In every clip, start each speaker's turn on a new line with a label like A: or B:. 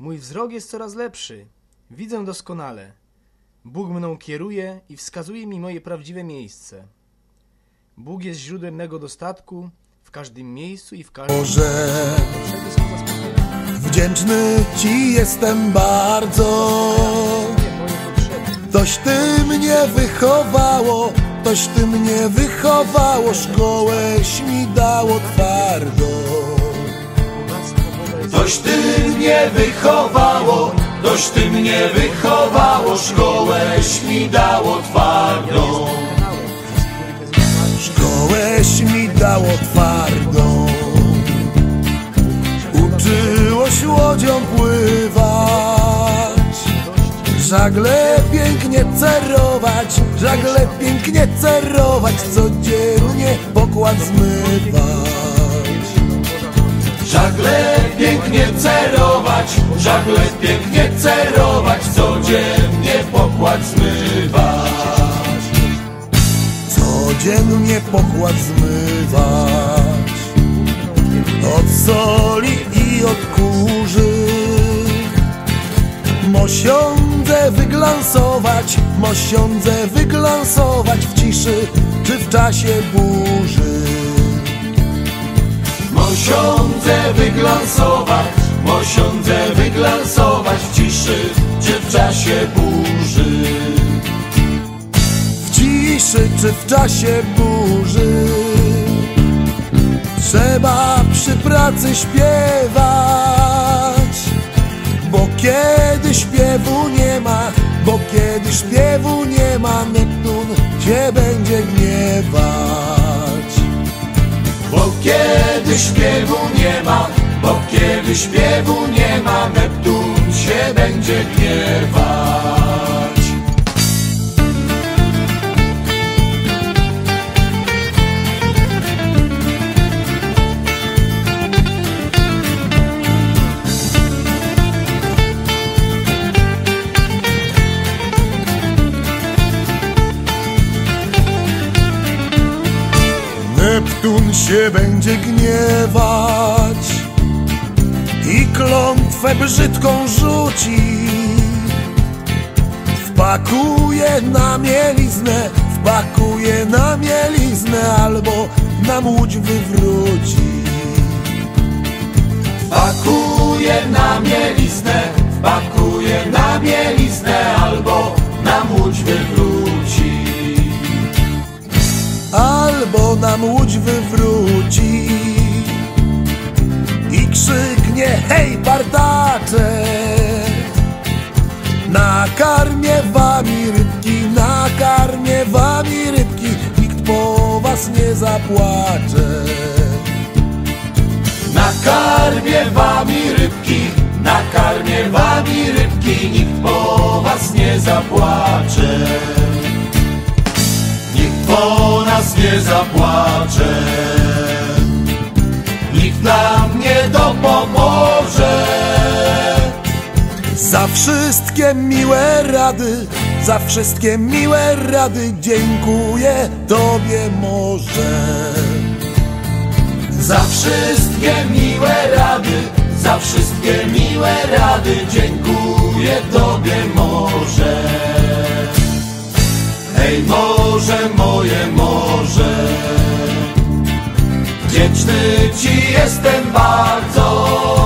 A: Mój wzrok jest coraz lepszy. Widzę doskonale. Bóg mną kieruje i wskazuje mi moje prawdziwe miejsce. Bóg jest źródłem mego dostatku w każdym miejscu i w każdym...
B: Boże, wdzięczny Ci jestem bardzo. Toś Ty mnie wychowało, toś Ty mnie wychowało, szkołeś mi dało twardo.
C: Toś Ty mnie wychowało, toś Ty mnie wychowało, szkołeś mi dało twardą.
B: Szkołeś mi dało twardą. Uczyłoś łodzią pływać. Żagle pięknie cerować, żagle pięknie cerować, codziennie pokład zmywać.
C: Żagle pięknie cerować, żagle pięknie cerować, codziennie pokład zmywać.
B: Codziennie pokład zmywać. Od soli i od kurzy. Mosiądze wyglansować, mosiądze wyglansować w ciszy czy w czasie burzy.
C: Mosiądze wyglansować, mosiądze wyglansować w ciszy czy w czasie burzy.
B: w ciszy czy w czasie burzy. Trzeba przy pracy śpiewać, bo kiedy śpiewu nie ma, bo kiedy śpiewu nie ma, Neptun się będzie gniewać.
C: Bo kiedy śpiewu nie ma, bo kiedy śpiewu nie ma, Neptun się będzie gniewać.
B: Neptun się będzie gniewać i klątwę brzydką rzuci. Wpakuje na mieliznę, wpakuje na mieliznę albo nam łódź wywróci.
C: Pakuje na mieliznę, pakuje na mieliznę,
B: krzyknie hej partacze nakarmię wami rybki, nakarmię wami rybki nikt po was nie zapłacze
C: Nakarmię wami rybki, nakarmię wami rybki, nikt po was nie zapłacze. Nikt po nas nie zapłacze.
B: Za wszystkie miłe rady za wszystkie miłe rady dziękuję tobie może
C: Za wszystkie miłe rady, za wszystkie miłe rady dziękuję Tobie morze. Hej morze, moje morze, wdzięczny Ci jestem bardzo.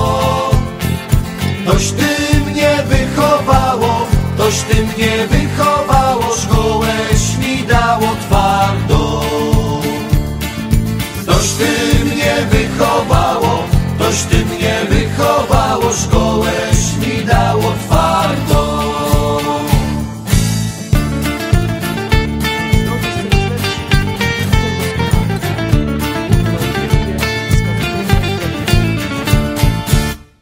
C: Toś Ty mnie wychowało, szkołeś mi dało twardo. Toś Ty mnie wychowało, toś Ty mnie wychowało, szkołeś mi dało twardo.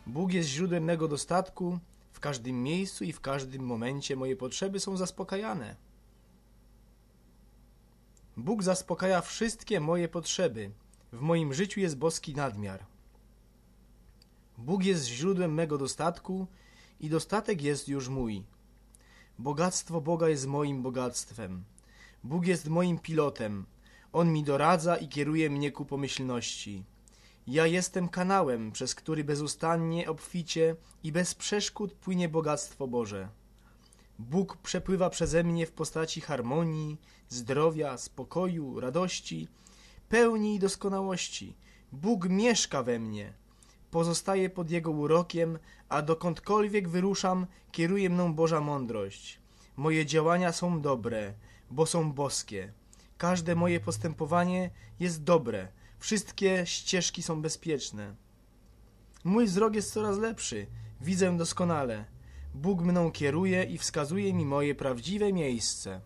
A: Bóg jest źródłem mego dostatku. W każdym miejscu i w każdym momencie moje potrzeby są zaspokajane. Bóg zaspokaja wszystkie moje potrzeby. W moim życiu jest boski nadmiar. Bóg jest źródłem mego dostatku i dostatek jest już mój. Bogactwo Boga jest moim bogactwem. Bóg jest moim pilotem. On mi doradza i kieruje mnie ku pomyślności. Ja jestem kanałem, przez który bezustannie, obficie i bez przeszkód płynie bogactwo Boże. Bóg przepływa przeze mnie w postaci harmonii, zdrowia, spokoju, radości, pełni i doskonałości. Bóg mieszka we mnie. Pozostaję pod Jego urokiem, a dokądkolwiek wyruszam, kieruje mną Boża mądrość. Moje działania są dobre, bo są boskie. Każde moje postępowanie jest dobre. Wszystkie ścieżki są bezpieczne. Mój wzrok jest coraz lepszy. Widzę doskonale. Bóg mną kieruje i wskazuje mi moje prawdziwe miejsce.